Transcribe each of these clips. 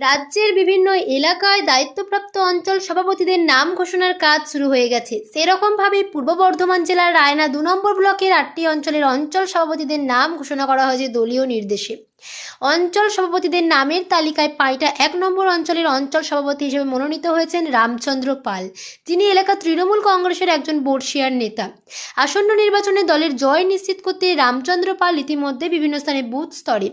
রাজ্যের বিভিন্ন এলাকায় দায়িত্বপ্রাপ্ত অঞ্চল সভাপতিদের নাম ঘোষণার কাজ শুরু হয়ে গেছে। সেরকমভাবে পূর্ব বর্ধমান জেলার রায়না দু নম্বর ব্লকের আটটি অঞ্চলের অঞ্চল সভাপতিদের নাম ঘোষণা করা হয়েছে দলীয় নির্দেশে। অঞ্চল সভাপতিদের নামের তালিকায় পাইটা এক নম্বর অঞ্চলের অঞ্চল সভাপতি হিসেবে মনোনীত হয়েছেন রামচন্দ্র পাল। যিনি এলাকা তৃণমূল কংগ্রেসের একজন বর্ষিয়ার নেতা। আসন্ন নির্বাচনে দলের জয় নিশ্চিত করতে রামচন্দ্র পাল ইতিমধ্যে বিভিন্ন স্থানে বুথ স্তরে।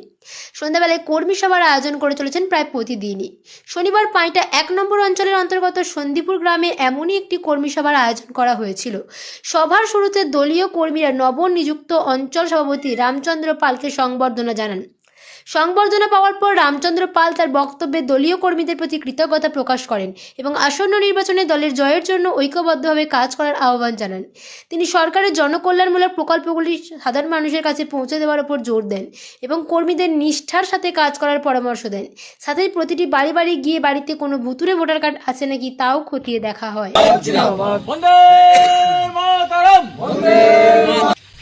সন্ধ্যাবেলায় কর্মী সভার আয়োজন করে চলেছেন প্রায় প্রতিদিনই। শনিবার পাঁইটা এক নম্বর অঞ্চলের অন্তর্গত সন্দীপুর গ্রামে এমনই একটি কর্মী সভার আয়োজন করা হয়েছিল। সভার শুরুতে দলীয় কর্মীরা নবনিযুক্ত অঞ্চল সভাপতি রামচন্দ্র পালকে সংবর্ধনা জানান। সংবর্ধনা পাওয়ার পর রামচন্দ্র পাল তার বক্তব্যে দলীয় কর্মীদের প্রতি কৃতজ্ঞতা প্রকাশ করেন এবং আসন্ন নির্বাচনে দলের জয়ের জন্য ঐক্যবদ্ধভাবে কাজ করার আহ্বান জানান। তিনি সরকারের জনকল্যাণমূলক প্রকল্পগুলি সাধারণ মানুষের কাছে পৌঁছে দেওয়ার উপর জোর দেন এবং কর্মীদের নিষ্ঠার সাথে কাজ করার পরামর্শ দেন। সাথে প্রতিটি বাড়ি বাড়ি গিয়ে বাড়িতে কোনো ভুতুরে ভোটার কার্ড আছে নাকি তাও খতিয়ে দেখা হয়।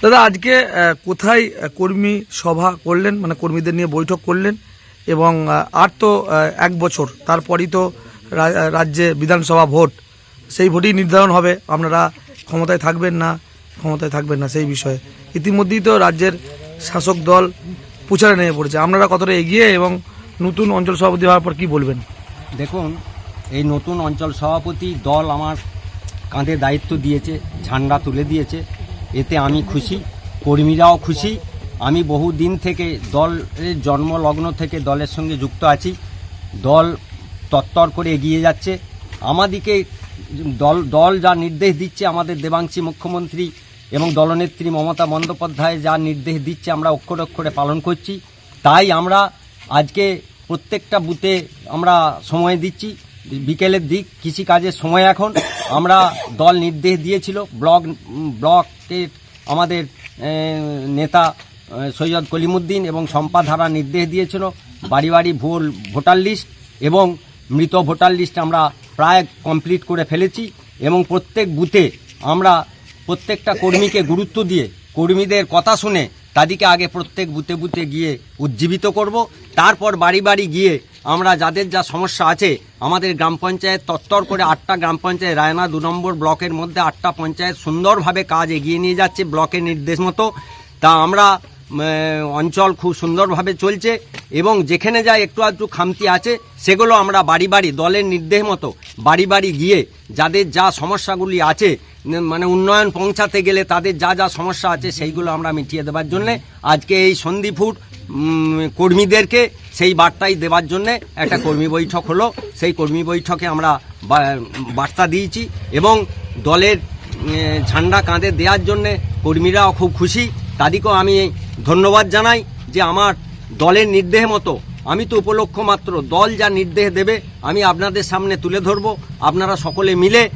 দাদা, আজকে কোথায় কর্মী সভা করলেন? মানে কর্মীদের নিয়ে বৈঠক করলেন এবং আর তো এক বছর। তারপরই তো রাজ্যে বিধানসভা ভোট। সেই ভোটই নির্ধারণ হবে। আপনারা ক্ষমতায় থাকবেন না, ক্ষমতায় থাকবেন না সেই বিষয়ে। ইতিমধ্যেই তো রাজ্যের শাসক দল প্রচারে নেমে পড়েছে। আপনারা কতটা এগিয়ে এবং নতুন অঞ্চল সভাপতি হওয়ার পর কী বলবেন? দেখুন, এই নতুন অঞ্চল সভাপতি দল আমার কাঁধে দায়িত্ব দিয়েছে, ঝান্ডা তুলে দিয়েছে। এতে আমি খুশি, কর্মীরাও খুশি। আমি বহু দিন থেকে দলের জন্মলগ্ন থেকে দলের সঙ্গে যুক্ত আছি। দল তত্তর করে এগিয়ে যাচ্ছে। আমাদিকে দল দল যা নির্দেশ দিচ্ছে আমাদের দেবাংশী মুখ্যমন্ত্রী এবং দলনেত্রী মমতা বন্দ্যোপাধ্যায় যা নির্দেশ দিচ্ছে আমরা অক্ষরে অক্ষরে পালন করছি। তাই আমরা আজকে প্রত্যেকটা বুথে আমরা সময় দিচ্ছি। বিকেলের দিক, কৃষিকাজের সময় এখন। আমরা দল নির্দেশ দিয়েছিল, ব্লক ব্লকের আমাদের নেতা সৈয়দ কলিমুদ্দিন এবং সম্পাধারা নির্দেশ দিয়েছিল, বাড়ি বাড়ি ভুল, ভোটার লিস্ট এবং মৃত ভোটার লিস্ট আমরা প্রায় কমপ্লিট করে ফেলেছি এবং প্রত্যেক বুথে আমরা প্রত্যেকটা কর্মীকে গুরুত্ব দিয়ে কর্মীদের কথা শুনে তাদেরকে আগে প্রত্যেক বুতে বুতে গিয়ে উজ্জীবিত করব। তারপর বাড়ি বাড়ি গিয়ে আমরা যাদের যা সমস্যা আছে, আমাদের গ্রাম পঞ্চায়েত তত্তর করে আটটা গ্রাম পঞ্চায়েত, রায়না দু নম্বর ব্লকের মধ্যে আটটা পঞ্চায়েত সুন্দরভাবে কাজ এগিয়ে নিয়ে যাচ্ছে ব্লকের নির্দেশ মতো। তা আমরা অঞ্চল খুব সুন্দরভাবে চলছে এবং যেখানে যা একটু আধটু খামতি আছে, সেগুলো আমরা বাড়ি বাড়ি দলের নির্দেশ মতো বাড়ি বাড়ি গিয়ে যাদের যা সমস্যাগুলি আছে মানে উন্নয়ন পৌঁছাতে গেলে তাদের যা যা সমস্যা আছে, সেইগুলো আমরা মিটিয়ে দেওয়ার জন্যে আজকে এই সন্ধিফুট কর্মীদেরকে সেই বার্তাই দেওয়ার জন্যে একটা কর্মী বৈঠক হলো। সেই কর্মী বৈঠকে আমরা বার্তা দিয়েছি এবং দলের ঝান্ডা কাঁধে দেওয়ার জন্যে কর্মীরাও খুব খুশি। তাদেরকেও আমি ধন্যবাদ জানাই যে আমার দলের নির্দেহ মতো। আমি তো উপলক্ষ মাত্র, দল যা নির্দেশ দেবে, আমি আপনাদের সামনে তুলে ধরব। আপনারা সকলে মিলে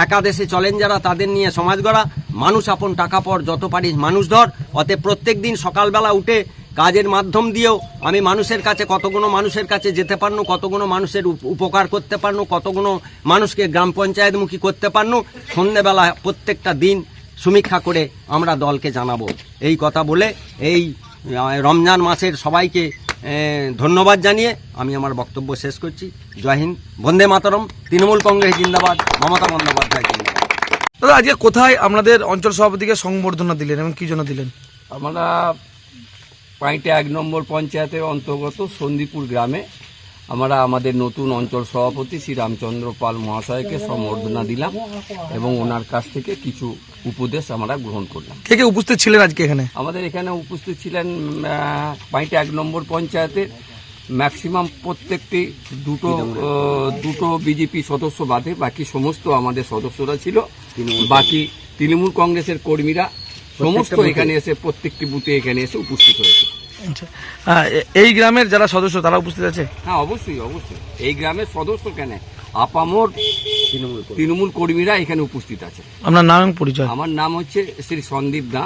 একাদেশে চলেন যারা, তাদের নিয়ে সমাজ গড়া। মানুষ আপন টাকা পর যত পারিস মানুষ ধর। অতএব প্রত্যেক দিন সকালবেলা উঠে কাজের মাধ্যম দিয়েও আমি মানুষের কাছে কতগুলো মানুষের কাছে যেতে পারনু কতগুলো মানুষের উপ- উপকার করতে পারনু কতগুলো মানুষকে গ্রাম পঞ্চায়েতমুখী করতে পারনু। সন্ধ্যেবেলা প্রত্যেকটা দিন সমীক্ষা করে আমরা দলকে জানাব। এই কথা বলে এই রমজান মাসের সবাইকে ধন্যবাদ জানিয়ে আমি আমার বক্তব্য শেষ করছি। জয় হিন্দ। বন্দে মাতরম। তৃণমূল কংগ্রেস জিন্দাবাদ। মমতা বন্দ্যোপাধ্যায় জিন্দাবাদ। দাদা আজকে কোথায় আপনাদের অঞ্চল সভাপতিকে সংবর্ধনা দিলেন এবং কী জন্য দিলেন? আমরা পাঁইটে এক নম্বর পঞ্চায়েতের অন্তর্গত সন্দীপুর গ্রামে আমরা আমাদের নতুন অঞ্চল সভাপতি শ্রী রামচন্দ্র পাল মহাশয়কে সম্বর্ধনা দিলাম এবং ওনার কাছ থেকে কিছু উপদেশ আমরা গ্রহণ করলাম। কে কে উপস্থিত ছিলেন আজকে এখানে? আমাদের এখানে উপস্থিত ছিলেন পাঁইটে এক নম্বর পঞ্চায়েতের ম্যাক্সিমাম প্রত্যেকটি দুটো দুটো বিজেপি সদস্য বাদে বাকি সমস্ত আমাদের সদস্যরা ছিল। বাকি তৃণমূল কংগ্রেসের কর্মীরা সমস্ত এখানে এসে প্রত্যেকটি বুথে এখানে এসে উপস্থিত হয়েছে। এই গ্রামের যারা সদস্য তারা উপস্থিত আছে? হ্যাঁ অবশ্যই অবশ্যই। এই গ্রামের সদস্য কেন? আপামর তৃণমূল তৃণমূল কর্মীরা এখানে উপস্থিত আছে। আপনার নাম পরিচয়? আমার নাম হচ্ছে শ্রী সন্দীপ দা।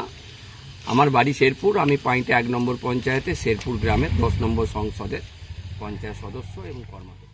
আমার বাড়ি শেরপুর। আমি পাইন্টে এক নম্বর পঞ্চায়েতে শেরপুর গ্রামের দশ নম্বর সংসদের পঞ্চায়েত সদস্য এবং কর্মকর্তা।